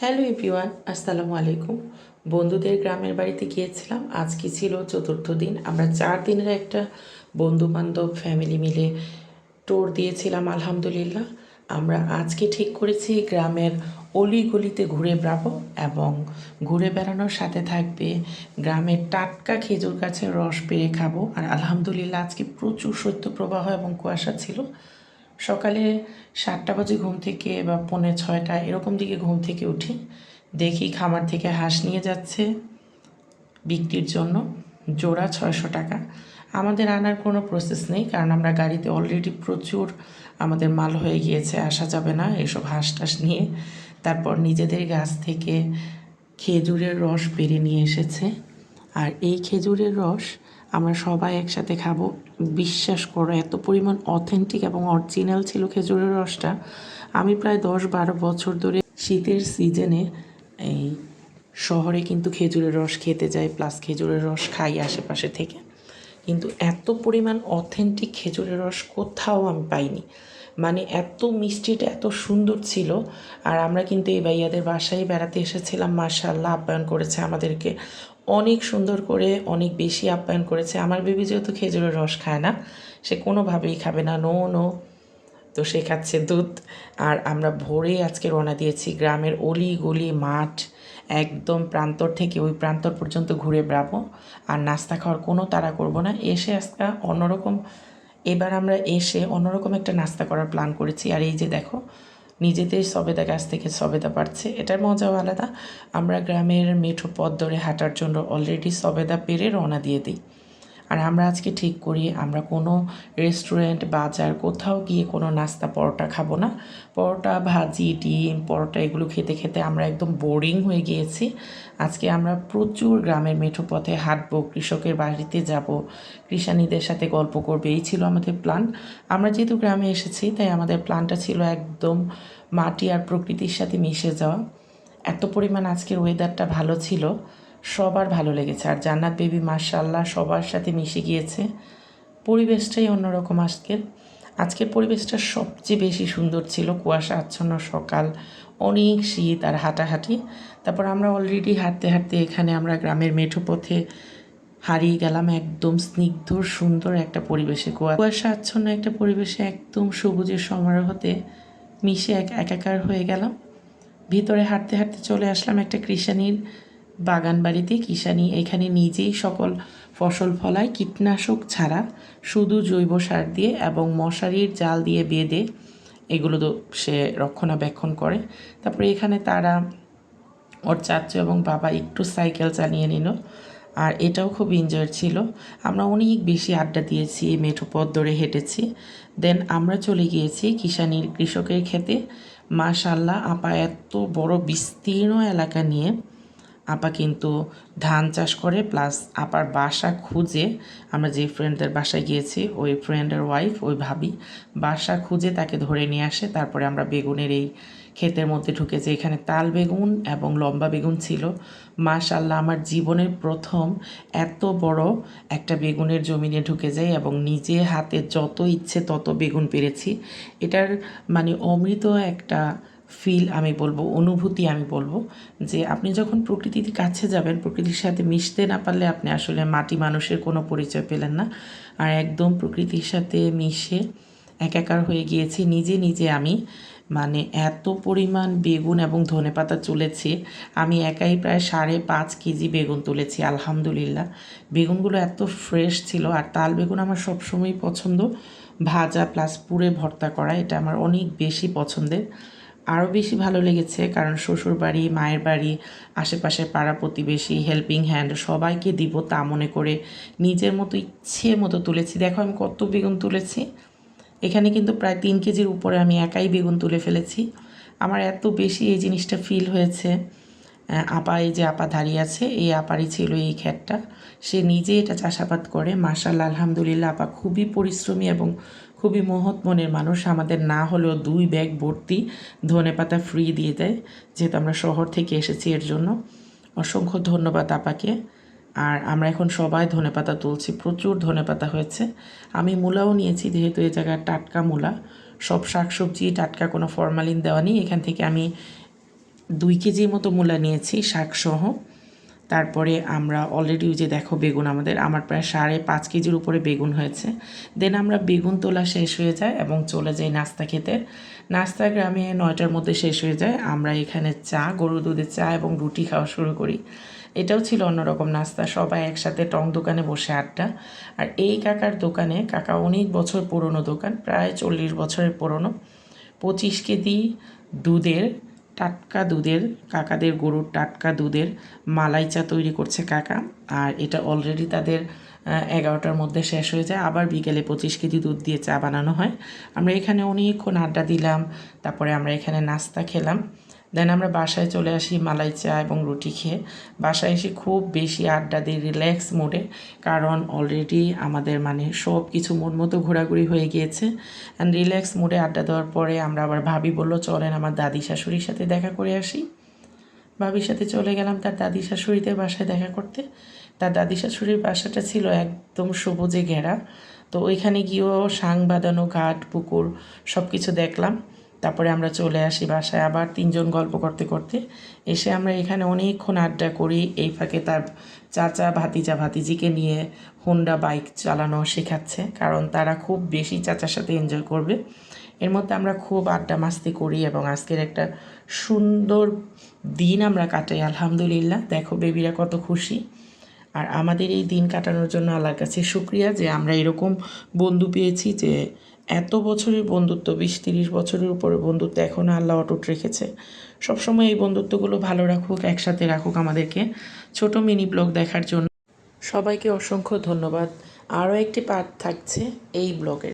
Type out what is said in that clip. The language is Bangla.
হ্যালো এভরিওয়ান, আসসালামু আলাইকুম। বন্ধুদের গ্রামের বাড়িতে গিয়েছিলাম। আজকে ছিল চতুর্থ দিন? আমরা চার দিনের একটা বন্ধু বান্ধব ফ্যামিলি মিলে ট্যুর দিয়েছিলাম, আলহামদুলিল্লাহ। আমরা আজকে ঠিক করেছি গ্রামের অলি গলিতে ঘুরে বেড়াবো এবং ঘুরে বেড়ানোর সাথে থাকবে গ্রামের টাটকা খেজুর গাছের রস পেরে খাব। আর আলহামদুলিল্লাহ, আজকে প্রচুর শৈত্যপ্রবাহ এবং কুয়াশা ছিল। সকালে সাতটা বাজে ঘুম থেকে বা পৌনে ছয়টা এরকম দিকে ঘুম থেকে উঠি। দেখি খামার থেকে হাঁস নিয়ে যাচ্ছে বিক্রির জন্য। জোড়া ছয়শো টাকা। আমাদের আনার কোনো প্রসেস নেই কারণ আমরা গাড়িতে অলরেডি প্রচুর আমাদের মাল হয়ে গিয়েছে, আসা যাবে না এসব হাঁস টাস নিয়ে। তারপর নিজেদের গাছ থেকে খেজুরের রস পেরে নিয়ে এসেছে। আর এই খেজুরের রস আমরা সবাই একসাথে খাব। বিশ্বাস করো, এত পরিমাণ অথেন্টিক এবং অরিজিনাল ছিল খেজুরের রসটা। আমি প্রায় দশ বারো বছর ধরে শীতের সিজনে এই শহরে কিন্তু খেজুরের রস খেতে যাই প্লাস খেজুরের রস খাই আশেপাশে থেকে। কিন্তু এত পরিমাণ অথেন্টিক খেজুরের রস কোথাও আমি পাইনি। মানে এত মিষ্টিটা, এত সুন্দর ছিল। আর আমরা কিন্তু এই ভাইয়াদের বাসায় বেড়াতে এসেছিলাম মার্শাল্লাহ আপ্যায়ন করেছে আমাদেরকে। অনেক সুন্দর করে, অনেক বেশি আপ্যায়ন করেছে। আমার বেবি যেহেতু খেজুরের রস খায় না, সে কোনোভাবেই খাবে না। No no. তো সে খাচ্ছে দুধ। আর আমরা ভোরে আজকে রওনা দিয়েছি গ্রামের অলি গলি মাঠ, একদম প্রান্তর থেকে ওই প্রান্তর পর্যন্ত ঘুরে বেড়াবো। আর নাস্তা খাওয়ার কোনো তাড়া করব না। এসে আজকে অন্যরকম এবার আমরা এসে অন্যরকম একটা নাস্তা করার প্ল্যান করেছি। আর এই যে দেখো, নিজেদের সবেদা গাছ থেকে সবেদা পাচ্ছে এটার মজাও আলাদা। আমরা গ্রামের মেঠো পথ ধরে হাঁটার জন্য অলরেডি সবেদা পেরে রওনা দিয়ে দিই। আর আমরা আজকে ঠিক করি, আমরা কোনো রেস্টুরেন্ট বাজার, কোথাও গিয়ে কোনো নাস্তা, পরোটা খাব না। পরোটা, ভাজি, ডিম, পরোটা এগুলো খেতে খেতে আমরা একদম বোরিং হয়ে গিয়েছি। আজকে আমরা প্রচুর গ্রামের মেঠো পথে হাঁটবো, কৃষকের বাড়িতে যাব, কৃষানীদের সাথে গল্প করবে, এই ছিল আমাদের প্ল্যান আমরা যেহেতু গ্রামে এসেছি, তাই আমাদের প্ল্যানটা ছিল একদম মাটি আর প্রকৃতির সাথে মিশে যাওয়া। এত পরিমাণ আজকের ওয়েদারটা ভালো ছিল। সবার ভালো লেগেছে। আর জান্নাত বেবি মার্শাল্লাহ সবার সাথে মিশে গিয়েছে। পরিবেশটাই অন্যরকম আজকের। আজকের পরিবেশটা সবচেয়ে বেশি সুন্দর ছিল। কুয়াশা আচ্ছন্ন সকাল, অনেক শীত আর হাঁটাহাঁটি। তারপর আমরা অলরেডি হাঁটতে হাঁটতে এখানে আমরা গ্রামের মেঠো পথে হারিয়ে গেলাম। একদম স্নিগ্ধ, সুন্দর একটা পরিবেশে কুয়া, কুয়াশা আচ্ছন্ন একটা পরিবেশে একদম সবুজের সমারোহতে মিশে এক, একাকার হয়ে গেলাম। ভিতরে হাঁটতে হাঁটতে চলে আসলাম একটা কৃষানির বাগান বাড়িতে কিষানি, এখানে নিজেই সকল ফসল ফলায়, কীটনাশক ছাড়া শুধু জৈব সার দিয়ে এবং মশারির জাল দিয়ে বেঁধে এগুলো তো সে রক্ষণাবেক্ষণ করে। তারপরে এখানে তারা ওর চাচু এবং বাবা একটু সাইকেল চালিয়ে নিল। আর এটাও খুব এনজয়ের ছিল। আমরা অনেক বেশি আড্ডা দিয়েছি মেঠো পথ ধরে হেঁটেছি। দেন আমরা চলে গিয়েছি কিষানির কৃষকের ক্ষেতে মাশাল্লাহ আপা এত বড় বিস্তীর্ণ এলাকা নিয়ে আপা কিন্তু ধান চাষ করে প্লাস আপার বাসা খুঁজে, আমরা যে ফ্রেন্ডদের বাসায় গিয়েছি, ওই ফ্রেন্ডের ওয়াইফ ওই ভাবি, বাসা খুঁজে তাকে ধরে নিয়ে আসে। তারপরে আমরা বেগুনের এই ক্ষেতের মধ্যে ঢুকে ঢুকেছি। এখানে তাল বেগুন এবং লম্বা বেগুন ছিল। মাশাল্লাহ আমার জীবনের প্রথম এত বড় একটা বেগুনের জমিনে ঢুকে যাই এবং নিজে হাতে যত ইচ্ছে তত বেগুন পেরেছি। এটার মানে অমৃত একটা ফিল আমি বলব, অনুভূতি আমি বলব, যে আপনি যখন প্রকৃতির কাছে যাবেন, প্রকৃতির সাথে মিশতে না পারলে আপনি আসলে মাটি মানুষের কোনো পরিচয় পেলেন না। আর একদম প্রকৃতির সাথে মিশে একাকার হয়ে গিয়েছি, নিজে নিজে আমি মানে এত পরিমাণ বেগুন এবং ধনে পাতা তুলেছি, আমি একাই প্রায় সাড়ে পাঁচ কেজি বেগুন তুলেছি, আলহামদুলিল্লাহ। বেগুনগুলো এত ফ্রেশ ছিল, আর তাল বেগুন আমার সবসময়ই পছন্দ, ভাজা প্লাস পুরে ভর্তা করা, এটা আমার অনেক বেশি পছন্দের। আরও বেশি ভালো লেগেছে, কারণ শ্বশুর বাড়ি মায়ের বাড়ি, আশেপাশের পাড়া প্রতিবেশী হেল্পিং হ্যান্ড সবাইকে দিব তা মনে করে নিজের মতো ইচ্ছে মতো তুলেছি। দেখো আমি কত বেগুন তুলেছি। এখানে কিন্তু প্রায় তিন কেজির উপরে আমি একাই বেগুন তুলে ফেলেছি। আমার এত বেশি এই জিনিসটা ফিল হয়েছে। আপা, এই যে আপা দাঁড়িয়ে আছে, এই আপারই ছিল এই ক্ষেতটা সে নিজে এটা চাষাবাদ করে। মার্শাল আলহামদুলিল্লাহ, আপা খুবই পরিশ্রমী এবং খুবই মহৎ মনের মানুষ। আমাদের না হলেও দুই ব্যাগ ভর্তি ধনে পাতা ফ্রি দিয়ে দেয়, যেহেতু আমরা শহর থেকে এসেছি এর জন্য। অসংখ্য ধন্যবাদ আপাকে। আর আমরা এখন সবাই ধনে পাতা তুলছি। প্রচুর ধনে পাতা হয়েছে। আমি মূলাও নিয়েছি, যেহেতু এই জায়গায় টাটকা মূলা। সব শাকসবজি, টাটকা কোনো ফরমালিন দেওয়া নেই। এখান থেকে আমি দুই কেজির মতো মূলা নিয়েছি, শাকসহ। তারপরে আমরা অলরেডি যে দেখো বেগুন আমাদের, আমার প্রায় সাড়ে পাঁচ কেজির উপরে বেগুন হয়েছে। দেন আমরা বেগুন তোলা শেষ হয়ে যায় এবং চলে যাই নাস্তা খেতে। নাস্তা গ্রামে নয়টার মধ্যে শেষ হয়ে যায়। আমরা এখানে চা গরু দুধের চা এবং রুটি খাওয়া শুরু করি। এটাও ছিল অন্যরকম নাস্তা, সবাই একসাথে টং দোকানে বসে আড্ডা। আর এই কাকার দোকানে, কাকা অনেক বছর পুরনো দোকান, প্রায় চল্লিশ বছরের পুরনো, পঁচিশ কেজি দুধের টাটকা দুধের, কাকাদের গরুর টাটকা দুধের মালাই চা তৈরি করছে কাকা। আর এটা অলরেডি তাদের এগারোটার মধ্যে শেষ হয়ে যায়। আবার বিকেলে পঁচিশ কেজি দুধ দিয়ে চা বানানো হয়। আমরা এখানে অনেকক্ষণ আড্ডা দিলাম, তারপরে আমরা এখানে নাস্তা খেলাম। দেন আমরা বাসায় চলে আসি মালাই চা এবং রুটি খেয়ে। বাসায় এসে খুব বেশি আড্ডা দিই রিল্যাক্স মোডে কারণ অলরেডি আমাদের মানে সব কিছু মন মতো ঘোরাঘুরি হয়ে গিয়েছে। অ্যান্ড রিল্যাক্স মোডে আড্ডা দেওয়ার পরে আমরা আবার ভাবি বলল, চলেন আমার দাদি শাশুড়ির সাথে দেখা করে আসি। ভাবির সাথে চলে গেলাম তার দাদি শাশুড়িদের বাসায় দেখা করতে। তার দাদি শাশুড়ির বাসাটা ছিল একদম সবুজে ঘেরা। তো ওইখানে গিয়েও সাং বাঁধানো ঘাট, পুকুর সব কিছু দেখলাম। তারপরে আমরা চলে আসি বাসায় আবার তিনজন গল্প করতে করতে। এসে আমরা এখানে অনেকক্ষণ আড্ডা করি, এই ফাঁকে তার চাচা ভাতিজা ভাতিজিকে নিয়ে হোন্ডা বাইক চালানো শেখাচ্ছে, কারণ তারা খুব বেশি চাচার সাথে এনজয় করবে। এর মধ্যে আমরা খুব আড্ডা মাস্তি করি এবং আজকের একটা সুন্দর দিন আমরা কাটাই, আলহামদুলিল্লাহ। দেখো বেবিরা কত খুশি। আর আমাদের এই দিন কাটানোর জন্য আল্লাহর কাছে শুক্রিয়া যে আমরা এরকম বন্ধু পেয়েছি যে এত বছরের বন্ধুত্ব, বিশ তিরিশ বছরের উপরে বন্ধুত্ব এখনও আল্লাহ অটুট রেখেছে। সবসময় এই বন্ধুত্বগুলো ভালো রাখুক, একসাথে রাখুক আমাদেরকে। ছোট মিনি ব্লগ দেখার জন্য সবাইকে অসংখ্য ধন্যবাদ। আরও একটি পার্ট থাকছে এই ব্লগের।